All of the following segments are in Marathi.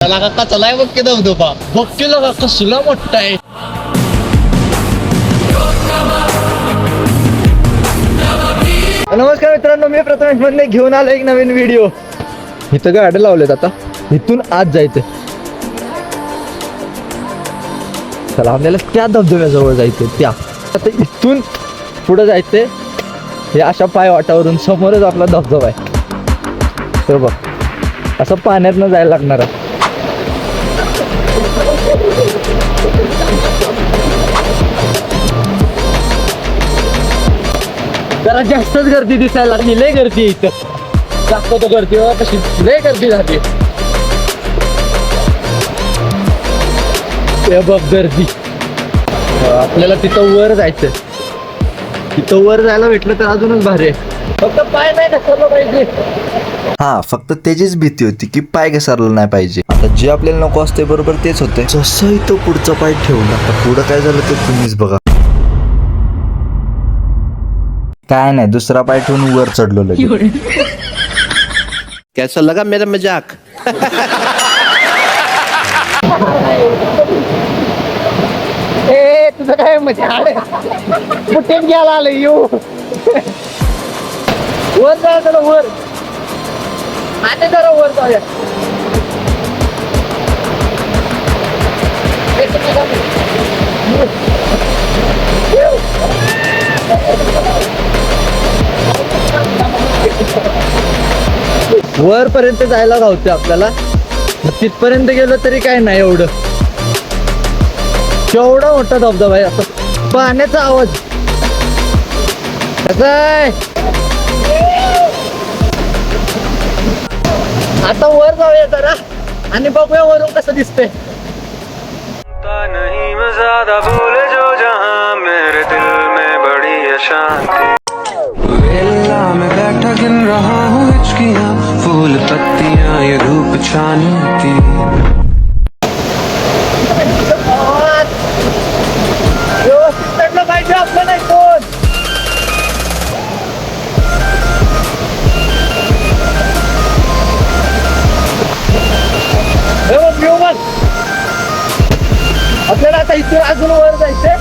त्याला काका चलाय बघ की धबधबा. बघ केला काका सुला मोठा आहे. नमस्कार मित्रांनो मी प्रथमेश मधले घेऊन आलो एक नवीन व्हिडिओ इथं गाड्या लावलेत आता. इथून आत जायचं चला आपल्याला त्या धबधब्याजवळ जायचं त्या. आता इथून पुढे जायचंय. हे अशा पाय वाटावरून समोरच आपला धबधबा आहे. तर बघ. असं पाण्यातनं जायला लागणार आहे. जरा जास्तच गर्दी दिसायला लागली. लय गर्दी इथं. दाखवतो तो गर्दी तशी लय गर्दी झाली. बघ गर्दी. आपल्याला तिथं वर जायचं तिथं वर जायला भेटलं तर अजूनच भारी आहे. फक्त पाय नाही घसरलं पाहिजे. हा फक्त त्याचीच भीती होती की पाय घसरला नाही पाहिजे. आता जे आपल्याला नको असते बरोबर तेच होते जसं इथं पुढचा पाय ठेवला आता पुढं काय झालं ते तुम्हीच बघा. काय नाही दुसरा पाय ठेवून वर चढलो लगेच. कैसा लगा मेरा मजाक ए तुझं काय मजा आले कुठे घ्यायला आलं येऊ वर जाय जरा वर. आणि जरा वर जाऊया. वर पर्यंत जायला गावते आपल्याला. तिथपर्यंत गेलो तरी काय नाही एवढं. केवढा मोठा धबधबा आहे. असं पाण्याचा आवाज. कसा आहे? आता वर जाऊया जरा आणि बघूया वरून कसं दिसतंय. नहीं मैं ज्यादा भूल जो जहां मेरे दिल में बड़ी अशांति। वेला में बैठा गिन रहा हूँ हिचकियाँ। पत्तियाँ ये धूप छानी की आवाज. व्यवस्थित चढलं पाहिजे आपलं नाही कोण हे बघ, view बघ. आपल्याला आता इथे अजून वर जायचंय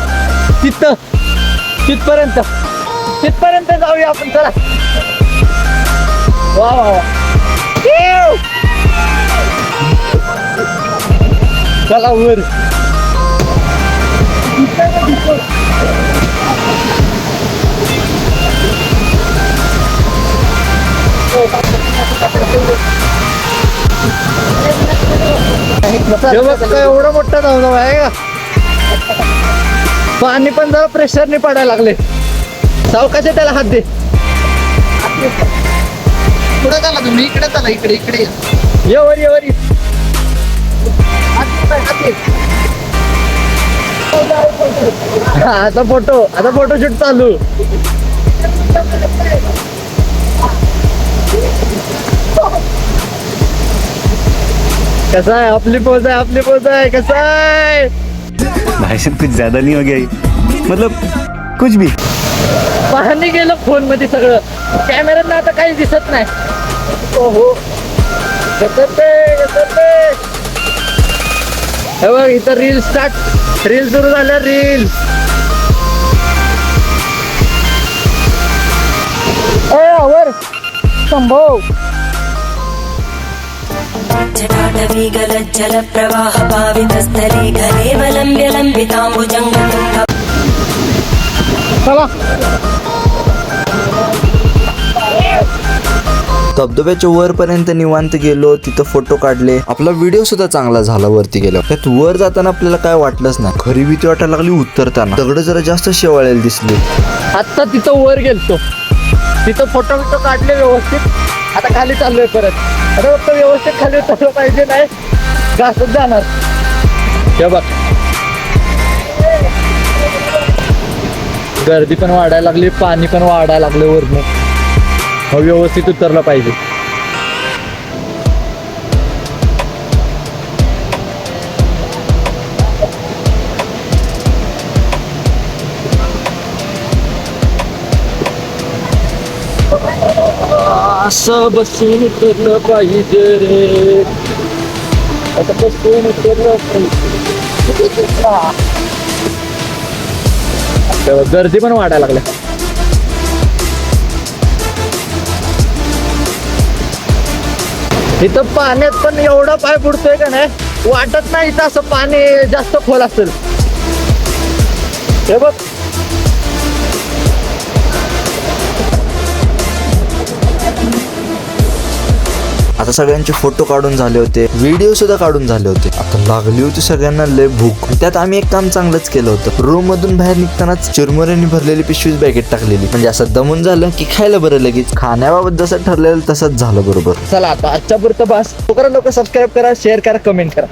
तिथं तिथपर्यंत तिथपर्यंत जाऊया आपण चला वा वा वा चला वर काय एवढा मोठा धबधबा आहे का? पाणी पण जरा प्रेशरने पडायला लागले. सावकाशे त्याला हात दे. पुढे चला तुम्ही इकडे चला इकडे इकडे या. ये आता फोटो आता फोटोशूट चालू. कसा आहे? आपली पोज आहे आपली पोज आहे कसा आहे? साहब कुछ ज्यादा नहीं हो गया? मतलब कुछ भी. पाहणी गेलं फोनमध्ये सगळं. कॅमेऱ्यात आता काही दिसत नाही. ओहो. घसरते घसरते हे बघ इथं रील स्टार्ट रील सुरू झाल्या रील वर संभव. जटाटवीगलज्जलप्रवाहपावितस्थले घरेवलम्ब्य लम्बिताम्बुजङ्गतुङ्ग चला. धबधब्याच्या वर पर्यंत निवांत गेलो तिथं फोटो काढले. आपला व्हिडिओ सुद्धा चांगला झाला वरती गेलो त्यात वर जाताना आपल्याला काय वाटलंच नाही. खरी भीती वाटायला लागली उतरताना. दगड जरा जास्त शेवाळेला दिसली. आत्ता तिथं वर गेलतो. तिथं फोटो बिटो काढले व्यवस्थित. आता खाली चाललोय परत. आता फक्त व्यवस्थित खाली उतरलं पाहिजे नाही घासत जाणार. हे बघ. गर्दी पण वाढायला लागली पाणी पण वाढायला लागलं वरनं. व्यवस्थित उतरलं पाहिजे. असं बसून उतरलं पाहिजे रे आता बसून उतरलं पाहिजे गर्दी पण वाढायला लागल्या इथं पाण्यात पण एवढा पाय बुडतोय का नाही? वाटत नाही इथं असं पाणी जास्त खोल असेल. हे बघ. आता सगळ्यांचे फोटो काढून झाले होते व्हिडिओ सुद्धा काढून झाले होते. आता लागली होती सगळ्यांना लय भूक. त्यात आम्ही एक काम चांगलंच केलं होतं. रूम मधून बाहेर निघतानाच चिरमुऱ्यांनी भरलेली पिशवीच बॅगेत टाकलेली. म्हणजे असं दमून झालं की खायला बरं लगेच. खाण्याबाबत जसं ठरलेलं तसंच झालं बरोबर. चला आता आजच्या पुरतं बस. लवकर सबस्क्राईब करा शेअर करा कमेंट करा.